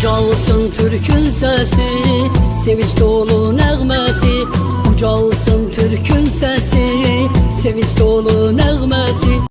Ucalsın Türk'ün sesi Sevinç dolu nəğməsi. Ucalsın Türk'ün sesi Sevinç dolu nəğməsi.